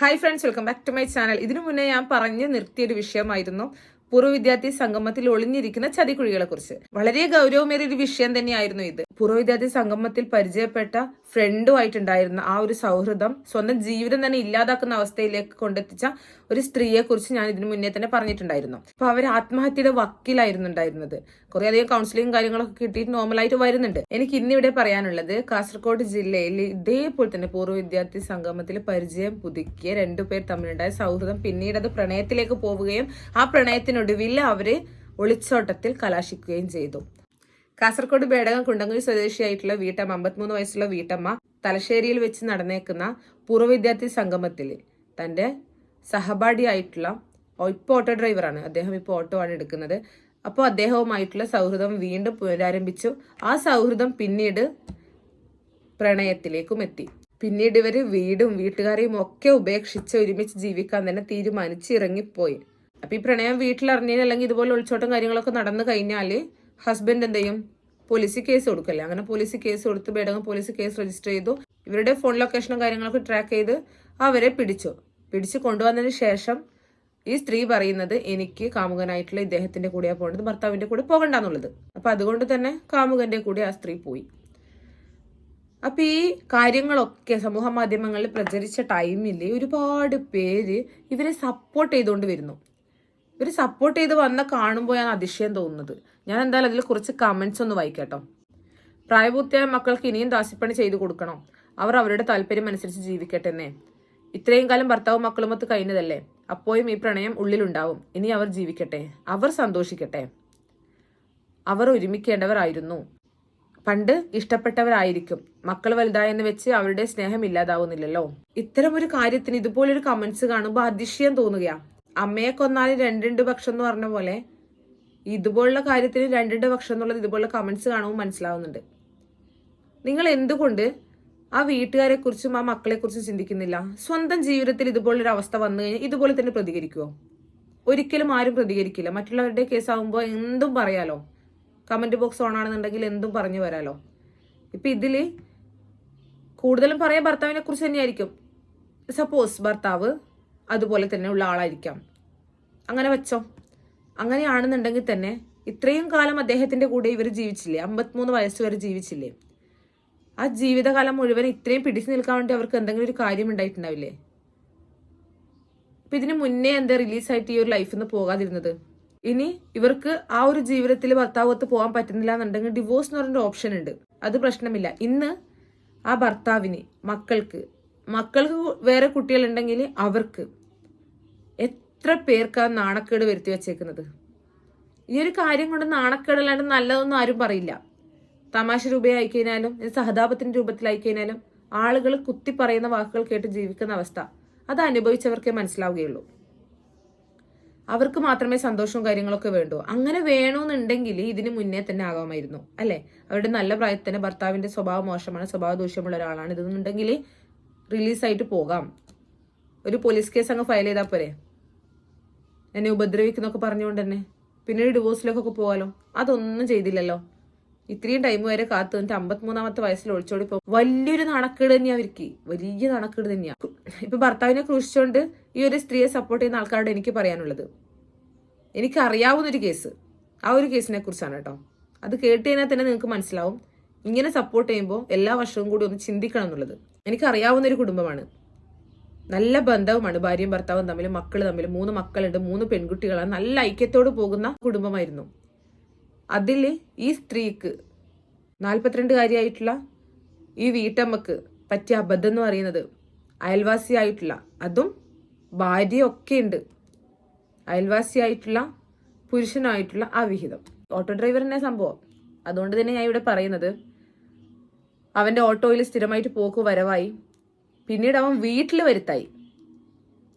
Hi friends welcome back to my channel ഇതിനു മുന്നേ ഞാൻ പറഞ്ഞു നിർത്തിയൊരു വിഷയമായിരുന്നു പൂർവ വിദ്യാർത്ഥി സംഗമത്തിൽ ഒളിഞ്ഞിരിക്കുന്ന ചതിക്കുഴികളെ കുറിച്ച് വളരെ ഗൗരവമേറിയ ഒരു വിഷയം തന്നെയായിരുന്നു ഇത്. വിദ്യാർത്ഥി സംഗമത്തിൽ പരിചയപ്പെട്ട ഫ്രണ്ടുമായിട്ടുണ്ടായിരുന്ന ആ ഒരു സൗഹൃദം സ്വന്തം ജീവിതം തന്നെ ഇല്ലാതാക്കുന്ന അവസ്ഥയിലേക്ക് കൊണ്ടെത്തിച്ച ഒരു സ്ത്രീയെ കുറിച്ച് ഞാൻ ഇതിനു മുന്നേ തന്നെ പറഞ്ഞിട്ടുണ്ടായിരുന്നു. അപ്പൊ അവർ ആത്മഹത്യയുടെ വക്കീലായിരുന്നു ഉണ്ടായിരുന്നത് കുറെ അധികം കൗൺസിലിംഗ് കാര്യങ്ങളൊക്കെ കിട്ടിയിട്ട് നോർമലായിട്ട് വരുന്നുണ്ട്. എനിക്ക് ഇന്നിവിടെ പറയാനുള്ളത് കാസർഗോഡ് ജില്ലയിൽ ഇതേപോലെ തന്നെ പൂർവ വിദ്യാർത്ഥി സംഗമത്തിൽ പരിചയം പുതുക്കിയ രണ്ടുപേർ തമ്മിലുണ്ടായ സൗഹൃദം പിന്നീട് അത് പ്രണയത്തിലേക്ക് പോവുകയും ആ പ്രണയത്തിനൊടുവിൽ അവർ ഒളിച്ചോട്ടത്തിൽ കലാശിക്കുകയും ചെയ്തു. കാസർഗോഡ് ബേടകം കുണ്ടങ്ങൂർ സ്വദേശിയായിട്ടുള്ള വീട്ടമ്മ അമ്പത്തിമൂന്ന് വയസ്സുള്ള വീട്ടമ്മ തലശ്ശേരിയിൽ വെച്ച് നടന്നേക്കുന്ന പൂർവവിദ്യാർത്ഥി സംഗമത്തിൽ തന്റെ സഹപാഠിയായിട്ടുള്ള ഇപ്പോൾ ഓട്ടോ ഡ്രൈവറാണ്. അദ്ദേഹം ഇപ്പോൾ ഓട്ടോ ആണ് എടുക്കുന്നത്. അപ്പോൾ അദ്ദേഹവുമായിട്ടുള്ള സൗഹൃദം വീണ്ടും പുനരാരംഭിച്ചു. ആ സൗഹൃദം പിന്നീട് പ്രണയത്തിലേക്കും എത്തി. പിന്നീട് ഇവർ വീടും വീട്ടുകാരെയും ഒക്കെ ഉപേക്ഷിച്ച് ഒരുമിച്ച് ജീവിക്കാൻ തന്നെ തീരുമാനിച്ച് ഇറങ്ങിപ്പോയി. അപ്പൊ ഈ പ്രണയം വീട്ടിലറിഞ്ഞാൽ അല്ലെങ്കിൽ ഇതുപോലെ ഒളിച്ചോട്ടം കാര്യങ്ങളൊക്കെ നടന്നു കഴിഞ്ഞാൽ ഹസ്ബൻഡ് എന്ത് ചെയ്യും പോലീസ് കേസ് കൊടുക്കല്ലേ? അങ്ങനെ പോലീസ് കേസ് കൊടുത്ത് ബേടകം പോലീസ് കേസ് രജിസ്റ്റർ ചെയ്തു. ഇവരുടെ ഫോൺ ലൊക്കേഷനും കാര്യങ്ങളൊക്കെ ട്രാക്ക് ചെയ്ത് അവരെ പിടിച്ചു. പിടിച്ചു കൊണ്ടുവന്നതിന് ശേഷം ഈ സ്ത്രീ പറയുന്നത് എനിക്ക് കാമുകനായിട്ടുള്ള ഇദ്ദേഹത്തിന്റെ കൂടെയാ പോകേണ്ടത് ഭർത്താവിന്റെ കൂടെ പോകണ്ടെന്നുള്ളത്. അപ്പൊ അതുകൊണ്ട് തന്നെ കാമുകന്റെ കൂടെ ആ സ്ത്രീ പോയി. അപ്പൊ ഈ കാര്യങ്ങളൊക്കെ സമൂഹ മാധ്യമങ്ങളിൽ പ്രചരിച്ച ടൈമിൽ ഒരുപാട് പേര് ഇവരെ സപ്പോർട്ട് ചെയ്തുകൊണ്ട് വരുന്നു. ഇവർ സപ്പോർട്ട് ചെയ്ത് വന്ന കാണുമ്പോഴാണ് അതിശയം തോന്നുന്നത്. ഞാൻ എന്തായാലും അതിൽ കുറച്ച് കമൻസ് ഒന്ന് വായിക്കാട്ടോ. പ്രായപൂർത്തിയായ മക്കൾക്ക് ഇനിയും ദാസിപ്പണി ചെയ്തു കൊടുക്കണം. അവർ അവരുടെ താല്പര്യം അനുസരിച്ച് ജീവിക്കട്ടെ എന്നേ. ഇത്രയും കാലം ഭർത്താവും മക്കളുമൊത്ത് കഴിഞ്ഞതല്ലേ? അപ്പോഴും ഈ പ്രണയം ഉള്ളിലുണ്ടാവും. ഇനി അവർ ജീവിക്കട്ടെ. അവർ സന്തോഷിക്കട്ടെ. അവർ ഒരുമിക്കേണ്ടവരായിരുന്നു. പണ്ട് ഇഷ്ടപ്പെട്ടവരായിരിക്കും. മക്കൾ വലുതായെന്ന് വെച്ച് അവരുടെ സ്നേഹം ഇല്ലാതാവുന്നില്ലല്ലോ. ഇത്തരം ഒരു കാര്യത്തിന് ഇതുപോലൊരു കമന്റ്സ് കാണുമ്പോൾ അതിശയം തോന്നുകയാ. അമ്മയെ കൊന്നാലും രണ്ടിണ്ട് പക്ഷം എന്ന് പറഞ്ഞ പോലെ ഇതുപോലുള്ള കാര്യത്തിന് രണ്ടിണ്ട് പക്ഷം എന്നുള്ളത് ഇതുപോലുള്ള കമന്റ്സ് കാണുമ്പോൾ മനസ്സിലാവുന്നുണ്ട്. നിങ്ങൾ എന്തുകൊണ്ട് ആ വീട്ടുകാരെ കുറിച്ചും ആ മക്കളെ കുറിച്ചും ചിന്തിക്കുന്നില്ല? സ്വന്തം ജീവിതത്തിൽ ഇതുപോലൊരു അവസ്ഥ വന്നു കഴിഞ്ഞാൽ ഇതുപോലെ തന്നെ പ്രതികരിക്കുമോ ഒരിക്കലും ആരും പ്രതികരിക്കില്ല. മറ്റുള്ളവരുടെ കേസ് ആകുമ്പോൾ എന്തും പറയാലോ? കമന്റ് ബോക്സ് ഓൺ ആണെന്നുണ്ടെങ്കിൽ എന്തും പറഞ്ഞു വരാലോ? ഇപ്പൊ ഇതിൽ കൂടുതലും പറയാൻ ഭർത്താവിനെ കുറിച്ച് തന്നെയായിരിക്കും. സപ്പോസ് ഭർത്താവ് അതുപോലെ തന്നെ ഉള്ള ആളായിരിക്കാം. അങ്ങനെ വെച്ചോ. അങ്ങനെയാണെന്നുണ്ടെങ്കിൽ തന്നെ ഇത്രയും കാലം അദ്ദേഹത്തിന്റെ കൂടെ ഇവർ ജീവിച്ചില്ലേ? അമ്പത്തിമൂന്ന് വയസ്സ് വരെ ജീവിച്ചില്ലേ? ആ ജീവിതകാലം മുഴുവൻ ഇത്രയും പിടിച്ചു നിൽക്കാൻ വേണ്ടി അവർക്ക് എന്തെങ്കിലും ഒരു കാര്യം ഉണ്ടായിട്ടുണ്ടാവില്ലേ? അപ്പം ഇതിന് മുന്നേ എന്താ റിലീസായിട്ട് ഈ ഒരു ലൈഫിൽ നിന്ന് പോകാതിരുന്നത്? ഇനി ഇവർക്ക് ആ ഒരു ജീവിതത്തിൽ ഭർത്താവത്ത് പോകാൻ പറ്റുന്നില്ല എന്നുണ്ടെങ്കിൽ ഡിവോഴ്സ് എന്ന് പറഞ്ഞൊരു ഓപ്ഷൻ ഉണ്ട്. അത് പ്രശ്നമില്ല. ഇന്ന് ആ ഭർത്താവിന് മക്കൾക്ക് മക്കൾക്ക് വേറെ കുട്ടികളുണ്ടെങ്കിൽ അവർക്ക് എത്ര പേർക്ക് ആ നാണക്കേട് വരുത്തി വെച്ചേക്കുന്നത്? ഈ ഒരു കാര്യം കൊണ്ട് നാണക്കേടല്ലാണ്ട് നല്ലതൊന്നും ആരും പറയില്ല. തമാശ രൂപയായി കഴിഞ്ഞാലും സഹതാപത്തിന്റെ രൂപത്തിലായി കഴിഞ്ഞാലും ആളുകൾ കുത്തി പറയുന്ന വാക്കുകൾ കേട്ട് ജീവിക്കുന്ന അവസ്ഥ. അത് അനുഭവിച്ചവർക്കേ മനസ്സിലാവുകയുള്ളൂ. അവർക്ക് മാത്രമേ സന്തോഷവും കാര്യങ്ങളൊക്കെ വേണ്ടൂ. അങ്ങനെ വേണമെന്നുണ്ടെങ്കിൽ ഇതിന് മുന്നേ തന്നെ ആകാമായിരുന്നു അല്ലെ? അവരുടെ നല്ല പ്രായത്തിൽ തന്നെ ഭർത്താവിന്റെ സ്വഭാവം മോശമാണ് സ്വഭാവ ദൂഷ്യമുള്ള ഒരാളാണ്. ഇതെന്നുണ്ടെങ്കിൽ റിലീസായിട്ട് പോകാം. ഒരു പോലീസ് കേസ് അങ്ങ് ഫയൽ ചെയ്താൽ പോരെ? എന്നെ ഉപദ്രവിക്കുന്നൊക്കെ പറഞ്ഞുകൊണ്ട് തന്നെ പിന്നീട് ഡിവോഴ്സിലേക്കൊക്കെ പോകാലോ? അതൊന്നും ചെയ്തില്ലല്ലോ. ഇത്രയും ടൈം വരെ കാത്തു നിന്നിട്ട് അമ്പത്തിമൂന്നാമത്തെ വയസ്സിൽ ഒളിച്ചോടി പോകും വലിയൊരു നാണക്കേട് തന്നെയാ അവർക്ക് വലിയ നാണക്കേട് തന്നെയാ. ഇപ്പൊ ഭർത്താവിനെ ക്രൂശിച്ചുകൊണ്ട് ഈ ഒരു സ്ത്രീയെ സപ്പോർട്ട് ചെയ്യുന്ന ആൾക്കാരോട് എനിക്ക് പറയാനുള്ളത്. എനിക്ക് അറിയാവുന്ന ഒരു കേസ് ആ ഒരു കേസിനെ കുറിച്ചാണ് കേട്ടോ. അത് കേട്ട് കഴിഞ്ഞാൽ തന്നെ നിങ്ങൾക്ക് മനസ്സിലാവും. ഇങ്ങനെ സപ്പോർട്ട് ചെയ്യുമ്പോൾ എല്ലാ വർഷവും കൂടി ഒന്ന് ചിന്തിക്കണം എന്നുള്ളത്. എനിക്ക് അറിയാവുന്ന ഒരു കുടുംബമാണ്. നല്ല ബന്ധവുമാണ് ഭാര്യയും ഭർത്താവും തമ്മിൽ മക്കൾ തമ്മിൽ. മൂന്ന് മക്കളുണ്ട് മൂന്ന് പെൺകുട്ടികളാണ് നല്ല ഐക്യത്തോട് പോകുന്ന കുടുംബമായിരുന്നു. അതിൽ ഈ സ്ത്രീക്ക് നാൽപ്പത്തിരണ്ടുകാരിയായിട്ടുള്ള ഈ വീട്ടമ്മക്ക് പറ്റിയ അബദ്ധം എന്ന് പറയുന്നത് അയൽവാസിയായിട്ടുള്ള അതും ഭാര്യയൊക്കെ ഉണ്ട് അയൽവാസിയായിട്ടുള്ള പുരുഷനായിട്ടുള്ള അവിഹിതം വിഹിതം. ഓട്ടോ തന്നെ സംഭവം. അതുകൊണ്ട് തന്നെ ഞാൻ ഇവിടെ പറയുന്നത് അവന്റെ ഓട്ടോയിൽ സ്ഥിരമായിട്ട് പോക്ക് വരവായി. പിന്നീട് അവൻ വീട്ടിൽ വരുത്തായി.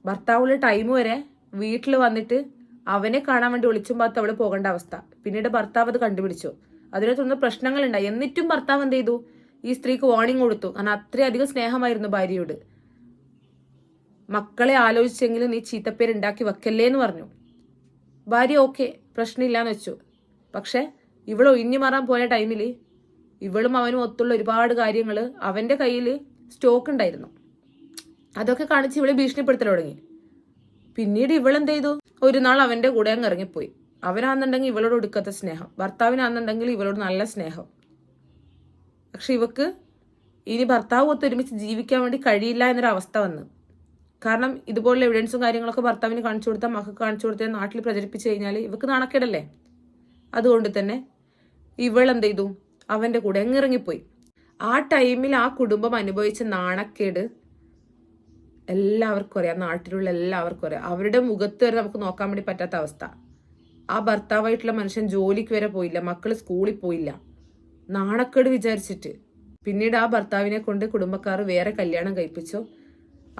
ഭർത്താവുള്ള ടൈം വരെ വീട്ടിൽ വന്നിട്ട് അവനെ കാണാൻ വേണ്ടി ഒളിച്ചും പാത്ത് അവൾ പോകേണ്ട അവസ്ഥ. പിന്നീട് ഭർത്താവ് അത് കണ്ടുപിടിച്ചു. അതിനെ തുടർന്ന് പ്രശ്നങ്ങളുണ്ടായി. എന്നിട്ടും ഭർത്താവ് എന്ത് ചെയ്തു? ഈ സ്ത്രീക്ക് വാർണിംഗ് കൊടുത്തു. കാരണം അത്രയധികം സ്നേഹമായിരുന്നു ഭാര്യയോട്. മക്കളെ ആലോചിച്ചെങ്കിലും നീ ചീത്തപ്പേര് ഉണ്ടാക്കി വെക്കല്ലേ എന്ന് പറഞ്ഞു. ഭാര്യ ഓക്കെ പ്രശ്നമില്ലാന്ന് വെച്ചു. പക്ഷെ ഇവൾ ഒഴിഞ്ഞു മാറാൻ പോയ ടൈമിൽ ഇവളും അവനും ഒത്തുള്ള ഒരുപാട് കാര്യങ്ങൾ അവന്റെ കയ്യിൽ സ്റ്റോക്ക് ഉണ്ടായിരുന്നു. അതൊക്കെ കാണിച്ച് ഇവളെ ഭീഷണിപ്പെടുത്തൽ തുടങ്ങി. പിന്നീട് ഇവളെന്ത് ചെയ്തു? ഒരു നാൾ അവന്റെ കൂടെ അങ്ങ് ഇറങ്ങിപ്പോയി. അവനാണെന്നുണ്ടെങ്കിൽ ഇവളോട് ഒടുക്കത്തെ സ്നേഹം. ഭർത്താവിനാണെന്നുണ്ടെങ്കിൽ ഇവളോട് നല്ല സ്നേഹം. പക്ഷെ ഇവക്ക് ഇനി ഭർത്താവ് ഒത്ത് ഒരുമിച്ച് ജീവിക്കാൻ വേണ്ടി കഴിയില്ല എന്നൊരു അവസ്ഥ വന്നു. കാരണം ഇതുപോലുള്ള എവിഡൻസും കാര്യങ്ങളൊക്കെ ഭർത്താവിന് കാണിച്ചു കൊടുത്താൽ മക്കൾക്ക് കാണിച്ചു കൊടുത്താൽ നാട്ടിൽ പ്രചരിപ്പിച്ചു കഴിഞ്ഞാൽ ഇവക്ക് നാണക്കേടല്ലേ? അതുകൊണ്ട് തന്നെ ഇവൾ എന്ത് ചെയ്തു? അവന്റെ കൂടെ അങ്ങ് ഇറങ്ങിപ്പോയി. ആ ടൈമിൽ ആ കുടുംബം അനുഭവിച്ച നാണക്കേട് എല്ലാവർക്കും അറിയാം നാട്ടിലുള്ള എല്ലാവർക്കും അറിയാം. അവരുടെ മുഖത്ത് വരെ നമുക്ക് നോക്കാൻ വേണ്ടി പറ്റാത്ത അവസ്ഥ. ആ ഭർത്താവായിട്ടുള്ള മനുഷ്യൻ ജോലിക്ക് വരെ പോയില്ല മക്കൾ സ്കൂളിൽ പോയില്ല. നാണക്കേട് വിചാരിച്ചിട്ട്. പിന്നീട് ആ ഭർത്താവിനെ കൊണ്ട് കുടുംബക്കാർ വേറെ കല്യാണം കഴിപ്പിച്ചു.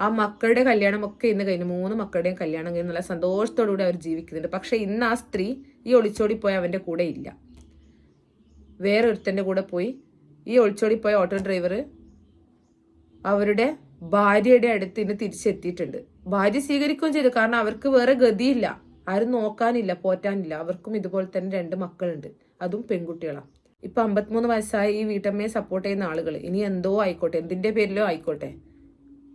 ആ മക്കളുടെ കല്യാണമൊക്കെ ഇന്ന് കഴിഞ്ഞു മൂന്ന് മക്കളുടെയും കല്യാണം കഴിഞ്ഞ് നല്ല സന്തോഷത്തോടുകൂടി അവർ ജീവിക്കുന്നുണ്ട്. പക്ഷെ ഇന്ന് ആ സ്ത്രീ ഈ ഒളിച്ചോടി പോയ അവന്റെ കൂടെ ഇല്ല. വേറൊരുത്തന്റെ കൂടെ പോയി. ഈ ഒളിച്ചോടി പോയ ഓട്ടോ ഡ്രൈവർ അവരുടെ ഭാര്യയുടെ അടുത്ത് ഇന്ന് തിരിച്ചെത്തിയിട്ടുണ്ട്. ഭാര്യ സ്വീകരിക്കുകയും ചെയ്തു. കാരണം അവർക്ക് വേറെ ഗതിയില്ല. ആരും നോക്കാനില്ല പോറ്റാനില്ല. അവർക്കും ഇതുപോലെ തന്നെ രണ്ട് മക്കളുണ്ട്. അതും പെൺകുട്ടികളാണ് ഇപ്പൊ അമ്പത്തിമൂന്ന് വയസ്സായ ഈ വീട്ടമ്മയെ സപ്പോർട്ട് ചെയ്യുന്ന ആളുകൾ ഇനി എന്തോ ആയിക്കോട്ടെ. എന്തിന്റെ പേരിലോ ആയിക്കോട്ടെ.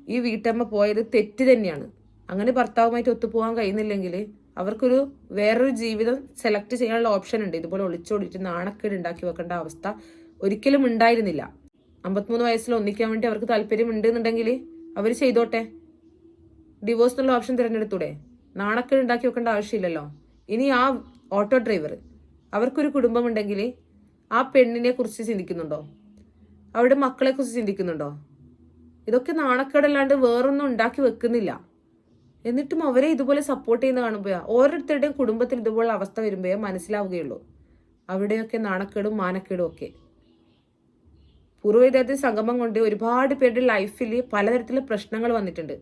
ഈ വീട്ടമ്മ പോയത് തെറ്റ് തന്നെയാണ്. അങ്ങനെ ഭർത്താവുമായിട്ട് ഒത്തുപോകാൻ കഴിയുന്നില്ലെങ്കിൽ അവർക്കൊരു വേറൊരു ജീവിതം സെലക്ട് ചെയ്യാനുള്ള ഓപ്ഷൻ ഉണ്ട്. ഇതുപോലെ ഒളിച്ചോടിയിട്ട് നാണക്കേട് ഉണ്ടാക്കി വെക്കേണ്ട അവസ്ഥ ഒരിക്കലും ഉണ്ടായിരുന്നില്ല. അമ്പത്തിമൂന്ന് വയസ്സിൽ ഒന്നിക്കാൻ വേണ്ടി അവർക്ക് താല്പര്യമുണ്ട് എന്നുണ്ടെങ്കിൽ അവർ ചെയ്തോട്ടെ. ഡിവോഴ്സ് എന്നുള്ള ഓപ്ഷൻ തിരഞ്ഞെടുത്തൂടെ. നാണക്കേട് ഉണ്ടാക്കി വെക്കേണ്ട ആവശ്യമില്ലല്ലോ. ഇനി ആ ഓട്ടോ ഡ്രൈവർ അവർക്കൊരു കുടുംബമുണ്ടെങ്കിൽ ആ പെണ്ണിനെ കുറിച്ച് ചിന്തിക്കുന്നുണ്ടോ? അവരുടെ മക്കളെ കുറിച്ച് ചിന്തിക്കുന്നുണ്ടോ? ഇതൊക്കെ നാണക്കേടല്ലാണ്ട് വേറൊന്നും ഉണ്ടാക്കി വെക്കുന്നില്ല. എന്നിട്ടും അവരെ ഇതുപോലെ സപ്പോർട്ട് ചെയ്യുന്ന കാണുമ്പോൾ ഓരോരുത്തരുടെയും കുടുംബത്തിൽ ഇതുപോലെ അവസ്ഥ വരുമ്പോഴേ മനസ്സിലാവുകയുള്ളൂ. അവിടെയൊക്കെ നാണക്കേടും മാനക്കേടും ഒക്കെ. പൂർവവിദ്യാർത്ഥി സംഗമം കൊണ്ട് ഒരുപാട് പേരുടെ ലൈഫിൽ പലതരത്തിലുള്ള പ്രശ്നങ്ങൾ വന്നിട്ടുണ്ട്.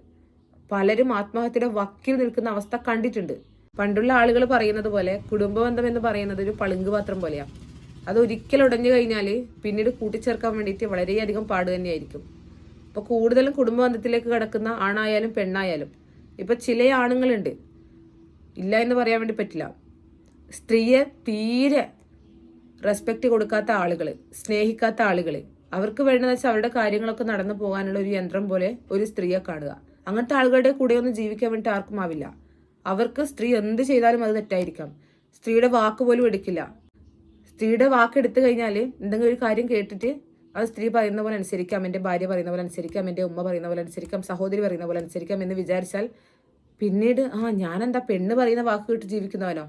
പലരും ആത്മഹത്യയുടെ വക്കിൽ നിൽക്കുന്ന അവസ്ഥ കണ്ടിട്ടുണ്ട്. പണ്ടുള്ള ആളുകൾ പറയുന്നത് പോലെ കുടുംബബന്ധം എന്ന് പറയുന്നത് ഒരു പളുങ്ക് പാത്രം പോലെയാണ് അത് ഒരിക്കൽ ഉടഞ്ഞു കഴിഞ്ഞാൽ പിന്നീട് കൂട്ടിച്ചേർക്കാൻ വേണ്ടിയിട്ട് വളരെയധികം പാട് തന്നെയായിരിക്കും. അപ്പോൾ കൂടുതലും കുടുംബബന്ധത്തിലേക്ക് കിടക്കുന്ന ആണായാലും പെണ്ണായാലും ഇപ്പൊ ചില ആണുങ്ങളുണ്ട്. ഇല്ല എന്ന് പറയാൻ വേണ്ടി പറ്റില്ല. സ്ത്രീയെ തീരെ റെസ്പെക്റ്റ് കൊടുക്കാത്ത ആളുകൾ സ്നേഹിക്കാത്ത ആളുകൾ അവർക്ക് വേണ്ടതെന്ന് വെച്ചാൽ അവരുടെ കാര്യങ്ങളൊക്കെ നടന്നു പോകാനുള്ള ഒരു യന്ത്രം പോലെ ഒരു സ്ത്രീയെ കാണുക. അങ്ങനത്തെ ആളുകളുടെ കൂടെ ഒന്നും ജീവിക്കാൻ വേണ്ടി ആർക്കും ആവില്ല. അവർക്ക് സ്ത്രീ എന്ത് ചെയ്താലും അത് തെറ്റായിരിക്കാം. സ്ത്രീയുടെ വാക്ക് പോലും എടുക്കില്ല. സ്ത്രീയുടെ വാക്ക് എടുത്തു കഴിഞ്ഞാൽ എന്തെങ്കിലും ഒരു കാര്യം കേട്ടിട്ട് അത് സ്ത്രീ പറയുന്ന പോലെ അനുസരിക്കാം എന്റെ ഭാര്യ പറയുന്ന പോലെ അനുസരിക്കാം എന്റെ ഉമ്മ പറയുന്ന പോലെ അനുസരിക്കാം സഹോദരി പറയുന്ന പോലെ അനുസരിക്കാം എന്ന് വിചാരിച്ചാൽ പിന്നീട് ആ ഞാനെന്താ പെണ്ണ് പറയുന്ന വാക്ക് കേട്ട് ജീവിക്കുന്നവനോ?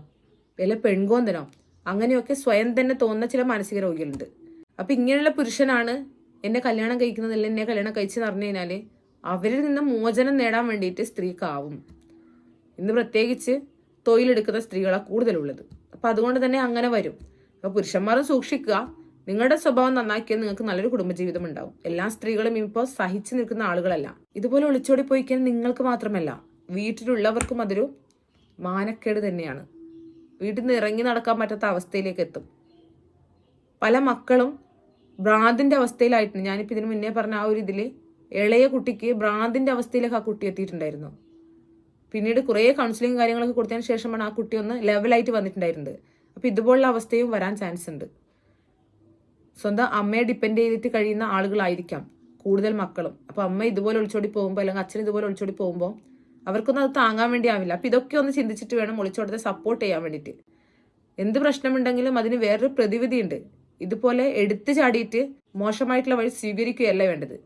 വല്ല പെൺകോന്തനോ? അങ്ങനെയൊക്കെ സ്വയം തന്നെ തോന്നുന്ന ചില മാനസിക രോഗികളുണ്ട്. അപ്പൊ ഇങ്ങനെയുള്ള പുരുഷനാണ് എന്നെ കല്യാണം കഴിക്കുന്നതല്ല എന്നെ കല്യാണം കഴിച്ചെന്ന് പറഞ്ഞു കഴിഞ്ഞാൽ അവരിൽ നിന്ന് മോചനം നേടാൻ വേണ്ടിയിട്ട് സ്ത്രീക്കാവും. ഇന്ന് പ്രത്യേകിച്ച് തൊഴിലെടുക്കുന്ന സ്ത്രീകളാണ് കൂടുതലുള്ളത്. അപ്പം അതുകൊണ്ട് തന്നെ അങ്ങനെ വരും. അപ്പം പുരുഷന്മാരും സൂക്ഷിക്കുക. നിങ്ങളുടെ സ്വഭാവം നന്നാക്കിയാൽ നിങ്ങൾക്ക് നല്ലൊരു കുടുംബജീവിതം ഉണ്ടാവും. എല്ലാ സ്ത്രീകളും ഇപ്പോൾ സഹിച്ചു നിൽക്കുന്ന ആളുകളല്ല. ഇതുപോലെ ഒളിച്ചോടി പോയിക്കാൻ നിങ്ങൾക്ക് മാത്രമല്ല വീട്ടിലുള്ളവർക്കും അതൊരു മാനക്കേട് തന്നെയാണ്. വീട്ടിൽ നിന്ന് ഇറങ്ങി നടക്കാൻ പറ്റാത്ത അവസ്ഥയിലേക്ക് എത്തും. പല മക്കളും ഭ്രാന്തിന്റെ അവസ്ഥയിലായിട്ടുണ്ട്. ഞാനിപ്പോൾ ഇതിനു മുന്നേ പറഞ്ഞ ആ ഒരു ഇതിൽ ഇളയ കുട്ടിക്ക് ഭ്രാന്തിന്റെ അവസ്ഥയിലൊക്കെ ആ കുട്ടി എത്തിയിട്ടുണ്ടായിരുന്നു. പിന്നീട് കുറേ കൗൺസിലിംഗ് കാര്യങ്ങളൊക്കെ കൊടുത്തതിന് ശേഷമാണ് ആ കുട്ടി ഒന്ന് ലെവലായിട്ട് വന്നിട്ടുണ്ടായിരുന്നത്. അപ്പോൾ ഇതുപോലുള്ള അവസ്ഥയും വരാൻ ചാൻസ് ഉണ്ട്. സ്വന്തം അമ്മയെ ഡിപ്പെൻഡ് ചെയ്തിട്ട് കഴിയുന്ന ആളുകളായിരിക്കാം കൂടുതൽ മക്കളും. അപ്പോൾ അമ്മ ഇതുപോലെ ഒളിച്ചോടി പോകുമ്പോൾ അല്ലെങ്കിൽ അച്ഛൻ ഇതുപോലെ ഒളിച്ചോടി പോകുമ്പോൾ അവർക്കൊന്നും അത് താങ്ങാൻ വേണ്ടി ആവില്ല. അപ്പോൾ ഇതൊക്കെ ഒന്ന് ചിന്തിച്ചിട്ട് വേണം ഒളിച്ചോടത്തെ സപ്പോർട്ട് ചെയ്യാൻ വേണ്ടിയിട്ട്. എന്ത് പ്രശ്നമുണ്ടെങ്കിലും അതിന് വേറൊരു പ്രതിവിധി ഉണ്ട് ഇതുപോലെ എടുത്തു ചാടിയിട്ട് മോശമായിട്ടുള്ള വഴി സ്വീകരിക്കുകയല്ല വേണ്ടത്.